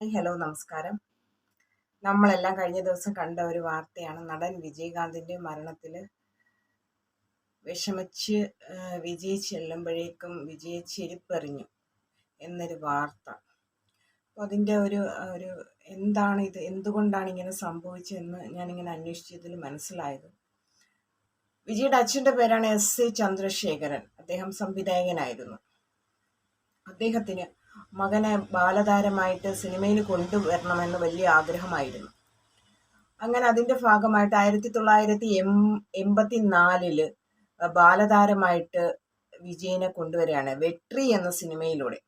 Hello നമസ്കാരം. നമ്മളെല്ലാം കഴിഞ്ഞ ദിവസം കണ്ട ഒരു വാർത്തയാണ്. നടൻ വിജയകാന്തിന്റെ മരണത്തിൽ വിഷമിച്ച് വിജയ് ചെല്ലുമ്പോഴേക്കും വിജയ് ചെരുപ്പെറിഞ്ഞു എന്നൊരു വാർത്ത. അപ്പോൾ അതിന്റെ ഒരു ഒരു എന്താണ് ഇത്? എന്തുകൊണ്ടാണ് ഇങ്ങനെ സംഭവിച്ചതെന്ന് ഞാനിങ്ങനെ അന്വേഷിച്ചതിൽ മനസ്സിലായത്. വിജയുടെ അച്ഛന്റെ പേരാണ് എസ്. എ. ചന്ദ്രശേഖരൻ. അദ്ദേഹം സംവിധായകനായിരുന്നു. അദ്ദേഹത്തിന് മകനെ ബാലതാരമായിട്ട് സിനിമയിൽ കൊണ്ടുവരണമെന്ന് വലിയ ആഗ്രഹമായിരുന്നു. അങ്ങനെ അതിന്റെ ഭാഗമായിട്ട് ആയിരത്തി തൊള്ളായിരത്തി എം എൺപത്തി നാലിൽ ബാലതാരമായിട്ട് വിജയനെ കൊണ്ടുവരികയാണ് വെട്രി എന്ന സിനിമയിലൂടെ.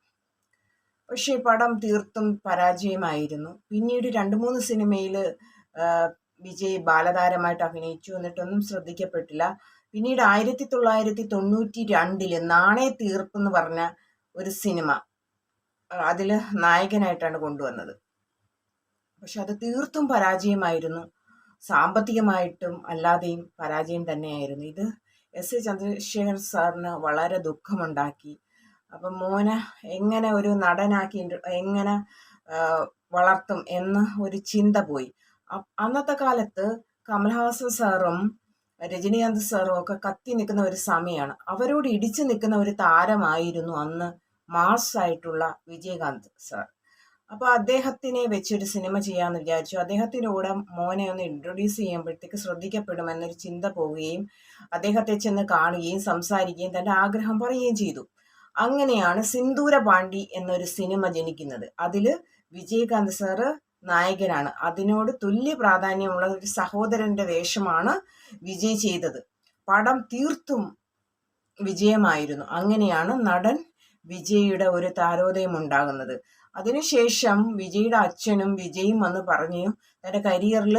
പക്ഷേ പടം തീർത്തും പരാജയമായിരുന്നു. പിന്നീട് രണ്ട് മൂന്ന് സിനിമയിൽ വിജയ് ബാലതാരമായിട്ട് അഭിനയിച്ചു എന്നിട്ടൊന്നും ശ്രദ്ധിക്കപ്പെട്ടില്ല. പിന്നീട് ആയിരത്തി തൊള്ളായിരത്തി തൊണ്ണൂറ്റി രണ്ടിൽ നാണയ തീർപ്പ് എന്ന് പറഞ്ഞ ഒരു സിനിമ അതിൽ നായകനായിട്ടാണ് കൊണ്ടുവന്നത്. പക്ഷെ അത് തീർത്തും പരാജയമായിരുന്നു. സാമ്പത്തികമായിട്ടും അല്ലാതെയും പരാജയം തന്നെയായിരുന്നു. ഇത് എസ് എ ചന്ദ്രശേഖർ സാറിന് വളരെ ദുഃഖമുണ്ടാക്കി. അപ്പം മോനെ എങ്ങനെ ഒരു നടനാക്കി എങ്ങനെ വളർത്തും എന്ന് ഒരു ചിന്ത പോയി. അന്നത്തെ കാലത്ത് കമൽഹാസൻ സാറും രജനീകാന്ത് സാറും ഒക്കെ കത്തി നിൽക്കുന്ന ഒരു സമയമാണ് അവരോട് ഇടിച്ചു നിൽക്കുന്ന ഒരു താരമായിരുന്നു അന്ന് മാസ് ആയിട്ടുള്ള വിജയകാന്ത് സാർ. അപ്പോൾ അദ്ദേഹത്തിനെ വെച്ചൊരു സിനിമ ചെയ്യാന്ന് വിചാരിച്ചു. അദ്ദേഹത്തിന്റെ കൂടെ മോനെ ഒന്ന് ഇൻട്രൊഡ്യൂസ് ചെയ്യുമ്പോഴത്തേക്ക് ശ്രദ്ധിക്കപ്പെടുമെന്നൊരു ചിന്ത പോവുകയും അദ്ദേഹത്തെ ചെന്ന് കാണുകയും സംസാരിക്കുകയും തന്റെ ആഗ്രഹം പറയുകയും ചെയ്തു. അങ്ങനെയാണ് സിന്ദൂര പാണ്ഡി എന്നൊരു സിനിമ ജനിക്കുന്നത്. അതിൽ വിജയകാന്ത് സാറ് നായകനാണ്. അതിനോട് തുല്യ പ്രാധാന്യമുള്ള ഒരു സഹോദരന്റെ വേഷമാണ് വിജയ് ചെയ്തത്. പടം തീർത്തും വിജയമായിരുന്നു. അങ്ങനെയാണ് നടൻ വിജയുടെ ഒരു താരോദയം ഉണ്ടാകുന്നത്. അതിനുശേഷം വിജയിയുടെ അച്ഛനും വിജയും വന്ന് പറഞ്ഞു തന്റെ കരിയറിൽ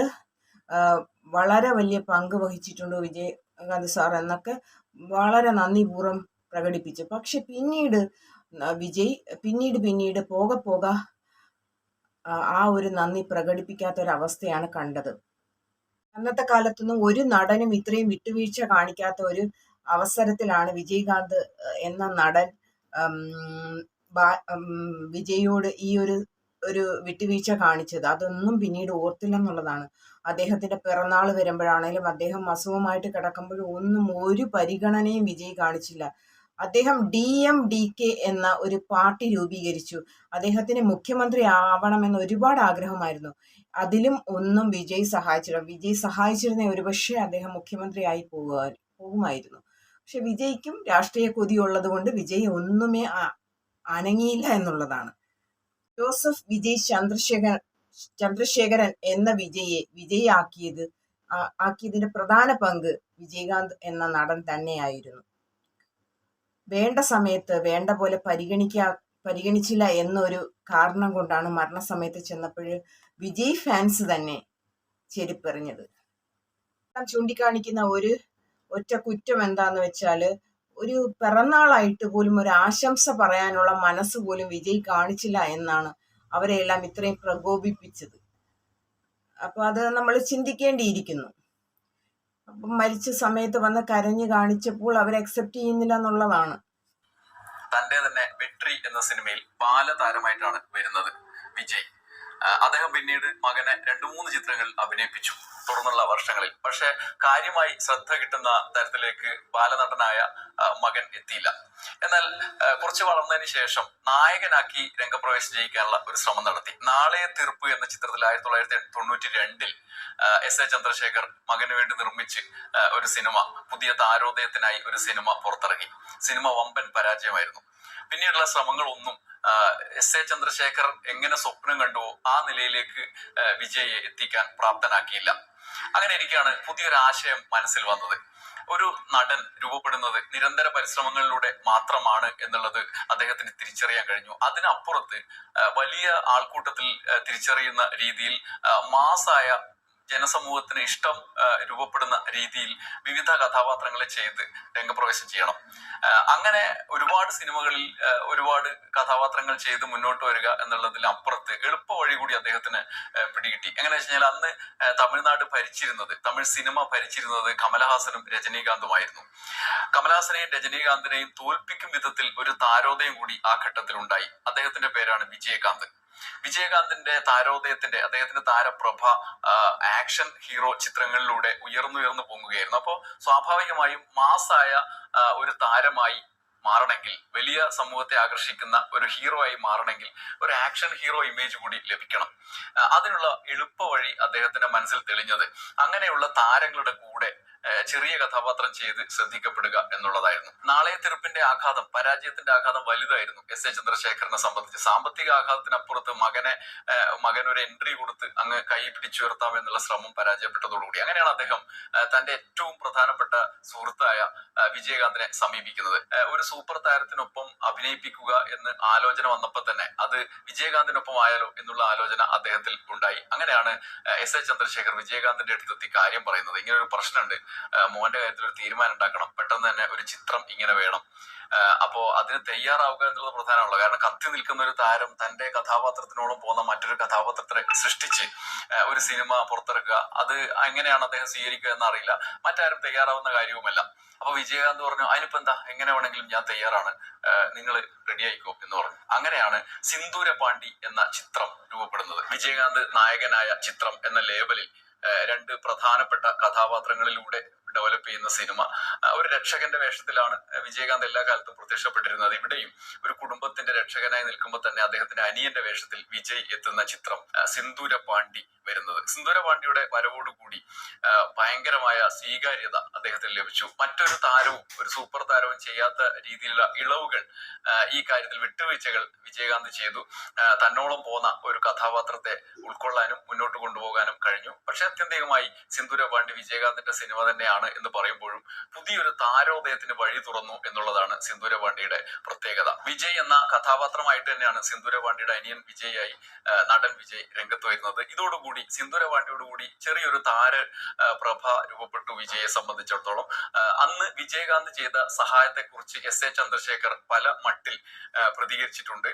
വളരെ വലിയ പങ്ക് വഹിച്ചിട്ടുണ്ട് വിജയകാന്ത് സാർ എന്നൊക്കെ വളരെ നന്ദിപൂർവം പ്രകടിപ്പിച്ചു. പക്ഷെ പിന്നീട് വിജയ് പിന്നീട് പിന്നീട് പോക പോക ആ ഒരു നന്ദി പ്രകടിപ്പിക്കാത്ത ഒരു അവസ്ഥയാണ് കണ്ടത്. അന്നത്തെ കാലത്തൊന്നും ഒരു നടനും ഇത്രയും വിട്ടുവീഴ്ച കാണിക്കാത്ത ഒരു അവസരത്തിലാണ് വിജയകാന്ത് എന്ന നടൻ വിജയോട് ഈ ഒരു ഒരു വിട്ടുവീഴ്ച കാണിച്ചത്. അതൊന്നും പിന്നീട് ഓർത്തില്ലെന്നുള്ളതാണ്. അദ്ദേഹത്തിന്റെ പിറന്നാൾ വരുമ്പോഴാണേലും അദ്ദേഹം അസുഖമായിട്ട് കിടക്കുമ്പോഴും ഒന്നും ഒരു പരിഗണനയും വിജയ് കാണിച്ചില്ല. അദ്ദേഹം ഡി എം ഡി കെ എന്ന ഒരു പാർട്ടി രൂപീകരിച്ചു. അദ്ദേഹത്തിന് മുഖ്യമന്ത്രി ആവണമെന്ന് ഒരുപാട് ആഗ്രഹമായിരുന്നു. അതിലും ഒന്നും വിജയ് സഹായിച്ചില്ല. വിജയ് സഹായിച്ചിരുന്ന ഒരുപക്ഷെ അദ്ദേഹം മുഖ്യമന്ത്രിയായി പോകുമായിരുന്നു. പക്ഷെ വിജയ്ക്കും. രാഷ്ട്രീയ കൊതിയുള്ളത് കൊണ്ട് വിജയ് ഒന്നുമേ അനങ്ങിയില്ല എന്നുള്ളതാണ്. ജോസഫ് വിജയ് ചന്ദ്രശേഖർ ചന്ദ്രശേഖരൻ എന്ന വിജയെ വിജയാക്കിയത് ആക്കിയത് ആക്കിയതിന്റെ പ്രധാന പങ്ക് വിജയകാന്ത് എന്ന നടൻ തന്നെയായിരുന്നു. വേണ്ട സമയത്ത് വേണ്ട പോലെ പരിഗണിക്കാ പരിഗണിച്ചില്ല എന്നൊരു കാരണം കൊണ്ടാണ് മരണസമയത്ത് ചെന്നപ്പോൾ വിജയ് ഫാൻസ് തന്നെ ചെരുപ്പെറിഞ്ഞത്. ചൂണ്ടിക്കാണിക്കുന്ന ഒരു ഒറ്റ കുറ്റം എന്താന്ന് വെച്ചാൽ ഒരു പിറന്നാളായിട്ട് പോലും ഒരു ആശംസ പറയാനുള്ള മനസ്സ് പോലും വിജയ് കാണിച്ചില്ല എന്നാണ് അവരെല്ലാം ഇത്രയും പ്രകോപിപ്പിച്ചത്. അപ്പൊ അത് നമ്മൾ ചിന്തിക്കേണ്ടിയിരിക്കുന്നു. അപ്പം മരിച്ച സമയത്ത് വന്ന് കരഞ്ഞു കാണിച്ചപ്പോൾ അവർ അക്സെപ്റ്റ് ചെയ്യുന്നില്ല എന്നുള്ളതാണ്. തന്റെ തന്നെ വെട്രി എന്ന സിനിമയിൽ ബാലതാരമായിട്ടാണ് വരുന്നത് വിജയ്. അദ്ദേഹം പിന്നീട് മകനെ രണ്ടു മൂന്ന് ചിത്രങ്ങളിൽ അഭിനയിപ്പിച്ചു. തുടർന്നുള്ള വർഷങ്ങളിൽ. പക്ഷെ കാര്യമായി ശ്രദ്ധ കിട്ടുന്ന തരത്തിലേക്ക് ബാലനടനായ മകൻ എത്തിയില്ല. എന്നാൽ കുറച്ച് വളർന്നതിന് ശേഷം നായകനാക്കി രംഗപ്രവേശം ചെയ്യിക്കാനുള്ള ഒരു ശ്രമം നടത്തി. നാളെ തീർപ്പ് എന്ന ചിത്രത്തിൽ ആയിരത്തി തൊള്ളായിരത്തി തൊണ്ണൂറ്റി രണ്ടിൽ എസ് എ ചന്ദ്രശേഖർ മകന് വേണ്ടി നിർമ്മിച്ച് ഒരു സിനിമ പുതിയ താരോദയത്തിനായി ഒരു സിനിമ പുറത്തിറങ്ങി സിനിമ വമ്പൻ പരാജയമായിരുന്നു. പിന്നീടുള്ള ശ്രമങ്ങളൊന്നും എസ് എ ചന്ദ്രശേഖർ എങ്ങനെ സ്വപ്നം കണ്ടുവോ ആ നിലയിലേക്ക് വിജയെ എത്തിക്കാൻ പ്രാപ്തനാക്കിയില്ല. അങ്ങനെ എനിക്കാണ് പുതിയൊരു ആശയം മനസ്സിൽ വന്നത്. ഒരു നടൻ രൂപപ്പെടുന്നത് നിരന്തര പരിശ്രമങ്ങളിലൂടെ മാത്രമാണ് എന്നുള്ളത് അദ്ദേഹത്തിന് തിരിച്ചറിയാൻ കഴിഞ്ഞു. അതിനപ്പുറത്ത് വലിയ ആൾക്കൂട്ടത്തിൽ തിരിച്ചറിയുന്ന രീതിയിൽ മാസായ ജനസമൂഹത്തിന് ഇഷ്ടം രൂപപ്പെടുന്ന രീതിയിൽ വിവിധ കഥാപാത്രങ്ങളെ ചെയ്ത് രംഗപ്രവേശം ചെയ്യണം. അങ്ങനെ ഒരുപാട് സിനിമകളിൽ ഒരുപാട് കഥാപാത്രങ്ങൾ ചെയ്ത് മുന്നോട്ട് വരിക എന്നുള്ളതിൽ അപ്പുറത്ത് എളുപ്പ വഴി കൂടി അദ്ദേഹത്തിന് പിടികിട്ടി. എങ്ങനെ വെച്ച് കഴിഞ്ഞാൽ അന്ന് തമിഴ്നാട് ഭരിച്ചിരുന്നത് തമിഴ് സിനിമ ഭരിച്ചിരുന്നത് കമലഹാസനും രജനീകാന്തുമായിരുന്നു. കമലഹാസനെയും രജനീകാന്തിനെയും തോൽപ്പിക്കും വിധത്തിൽ ഒരു താരോദയം കൂടി ആ ഘട്ടത്തിൽ ഉണ്ടായി അദ്ദേഹത്തിന്റെ പേരാണ് വിജയകാന്ത്. വിജയകാന്തിന്റെ താരോദയത്തിന്റെ അദ്ദേഹത്തിന്റെ താരപ്രഭ ആക്ഷൻ ഹീറോ ചിത്രങ്ങളിലൂടെ ഉയർന്നുയർന്നു പൊങ്ങുകയായിരുന്നു അപ്പോൾ സ്വാഭാവികമായും മാസായ ഒരു താരമായി മാറണമെങ്കിൽ വലിയ സമൂഹത്തെ ആകർഷിക്കുന്ന ഒരു ഹീറോ ആയി മാറണമെങ്കിൽ ഒരു ആക്ഷൻ ഹീറോ ഇമേജ് കൂടി ലഭിക്കണം. അതിനുള്ള എളുപ്പ വഴി അദ്ദേഹത്തിന്റെ മനസ്സിൽ തെളിഞ്ഞത്. അങ്ങനെയുള്ള താരങ്ങളുടെ കൂടെ ചെറിയ കഥാപാത്രം ചെയ്ത് ശ്രദ്ധിക്കപ്പെടുക എന്നുള്ളതായിരുന്നു. നാളെ തെറുപ്പിന്റെ ആഘാതം പരാജയത്തിന്റെ ആഘാതം വലുതായിരുന്നു എസ് എ ചന്ദ്രശേഖരനെ സംബന്ധിച്ച്. സാമ്പത്തിക ആഘാതത്തിനപ്പുറത്ത് മകനെ മകനൊരു എൻട്രി കൊടുത്ത് അങ്ങ് കൈ പിടിച്ചുയർത്താം എന്നുള്ള ശ്രമം പരാജയപ്പെട്ടതോടുകൂടി അങ്ങനെയാണ് അദ്ദേഹം തന്റെ ഏറ്റവും പ്രധാനപ്പെട്ട സുഹൃത്തായ വിജയകാന്തിനെ സമീപിക്കുന്നത്. ഒരു സൂപ്പർ താരത്തിനൊപ്പം അഭിനയിപ്പിക്കുക എന്ന് ആലോചന വന്നപ്പോൾ തന്നെ അത് വിജയകാന്തിനൊപ്പം ആയാലോ എന്നുള്ള ആലോചന അദ്ദേഹത്തിൽ ഉണ്ടായി. അങ്ങനെയാണ് എസ് എ ചന്ദ്രശേഖർ വിജയകാന്തിന്റെ അടുത്തെത്തി കാര്യം പറയുന്നത്. ഇങ്ങനെ ഒരു പ്രശ്നമുണ്ട്. മോന്റെ കാര്യത്തിൽ ഒരു തീരുമാനം ഉണ്ടാക്കണം. പെട്ടെന്ന് തന്നെ ഒരു ചിത്രം ഇങ്ങനെ വേണം. അപ്പോ അതിന് തയ്യാറാവുക എന്നുള്ളത് പ്രധാനമാണല്ലോ. കാരണം കത്തി നിൽക്കുന്ന ഒരു താരം തന്റെ കഥാപാത്രത്തിനോളം പോകുന്ന മറ്റൊരു കഥാപാത്രത്തെ സൃഷ്ടിച്ച് ഒരു സിനിമ പുറത്തിറക്കുക അത് എങ്ങനെയാണ് അദ്ദേഹം സ്വീകരിക്കുക എന്നറിയില്ല. മറ്റാരും തയ്യാറാവുന്ന കാര്യവുമല്ല. അപ്പൊ വിജയകാന്ത് പറഞ്ഞു അതിനിപ്പോ എന്താ എങ്ങനെ വേണമെങ്കിലും ഞാൻ തയ്യാറാണ്. നിങ്ങൾ റെഡി ആയിക്കോ? എന്ന് പറഞ്ഞു. അങ്ങനെയാണ് സിന്ദൂര പാണ്ഡി എന്ന ചിത്രം രൂപപ്പെടുന്നത്. വിജയകാന്ത് നായകനായ ചിത്രം എന്ന ലേബലിൽ രണ്ട് പ്രധാനപ്പെട്ട കഥാപാത്രങ്ങളിലൂടെ ഡെവലപ്പ് ചെയ്യുന്ന സിനിമ ഒരു രക്ഷകന്റെ വേഷത്തിലാണ് വിജയകാന്ത് എല്ലാ കാലത്തും പ്രത്യക്ഷപ്പെട്ടിരുന്നത്. ഇവിടെയും ഒരു കുടുംബത്തിന്റെ രക്ഷകനായി നിൽക്കുമ്പോൾ തന്നെ അദ്ദേഹത്തിന്റെ അനിയന്റെ വേഷത്തിൽ വിജയ് എത്തുന്ന ചിത്രം സിന്ദൂര പാണ്ഡി വരുന്നത്. സിന്ദൂര പാണ്ഡിയുടെ വരവോടുകൂടി ഭയങ്കരമായ സ്വീകാര്യത അദ്ദേഹത്തിന് ലഭിച്ചു. മറ്റൊരു താരവും ഒരു സൂപ്പർ താരവും ചെയ്യാത്ത രീതിയിലുള്ള ഇളവുകൾ ഈ കാര്യത്തിൽ വിട്ടുവീഴ്ചകൾ വിജയകാന്ത് ചെയ്തു. തന്നോളം പോന്ന ഒരു കഥാപാത്രത്തെ ഉൾക്കൊള്ളാനും മുന്നോട്ട് കൊണ്ടുപോകാനും കഴിഞ്ഞു. പക്ഷെ അത്യന്തികമായി സിന്ദൂര പാണ്ഡി വിജയകാന്തിന്റെ സിനിമ തന്നെയാണ് എന്ന് പറയുമ്പോഴും പുതിയൊരു താരോദയത്തിന് വഴി തുറന്നു എന്നുള്ളതാണ് സിന്ദൂരപാണ്ഡിയുടെ പ്രത്യേകത. വിജയ് എന്ന കഥാപാത്രമായിട്ട് തന്നെയാണ് സിന്ദൂരപാണ്ഡിയുടെ അനിയൻ വിജയായി നടൻ വിജയ് രംഗത്ത് വരുന്നത്. ഇതോടുകൂടി സിന്ദൂര കൂടി ചെറിയൊരു താര പ്രഭ രൂപപ്പെട്ടു വിജയെ സംബന്ധിച്ചിടത്തോളം. അന്ന് വിജയകാന്ത് ചെയ്ത സഹായത്തെക്കുറിച്ച് എസ് എ ചന്ദ്രശേഖർ പല മട്ടിൽ പ്രതികരിച്ചിട്ടുണ്ട്.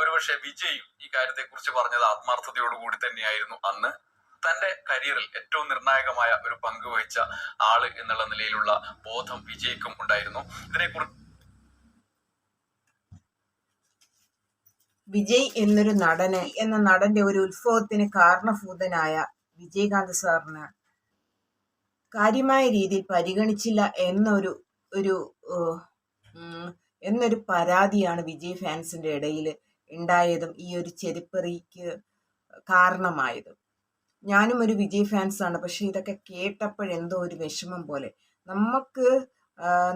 ഒരുപക്ഷെ വിജയ് ഈ കാര്യത്തെക്കുറിച്ച് പറഞ്ഞത് ആത്മാർത്ഥതയോടുകൂടി തന്നെയായിരുന്നു അന്ന്. തന്റെ കരിയറിൽ ഏറ്റവും നിർണായകമായ ഒരു പങ്ക് വഹിച്ച ആൾ എന്നുള്ള നിലയിലുള്ള ബോധം വിജയ്ക്കും ഉണ്ടായിരുന്നു. ഇതിനെക്കുറിച്ച് വിജയ് എന്നൊരു നടന് എന്ന നടന്റെ ഒരു ഉത്ഭവത്തിന് കാരണഭൂതനായ വിജയകാന്ത് സാറിന് കാര്യമായ രീതിയിൽ പരിഗണിച്ചില്ല എന്നൊരു ഒരു എന്നൊരു പരാതിയാണ് വിജയ് ഫാൻസിന്റെ ഇടയിൽ ഉണ്ടായതും ഈ ഒരു ചെരിപ്പറിക്ക് കാരണമായതും. ഞാനും ഒരു വിജയ് ഫാൻസാണ് പക്ഷെ ഇതൊക്കെ കേട്ടപ്പോഴെന്തോ ഒരു വിഷമം പോലെ. നമുക്ക്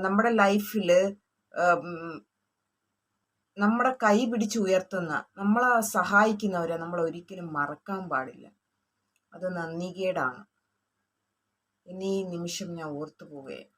നമ്മുടെ ലൈഫിൽ നമ്മുടെ കൈ പിടിച്ച് ഉയർത്തുന്ന നമ്മളെ സഹായിക്കുന്നവരെ നമ്മൾ ഒരിക്കലും മറക്കാൻ പാടില്ല. അത് നന്ദികേടാണ് ഇനി നിമിഷം ഞാൻ ഓർത്തു പോവുകയാണ്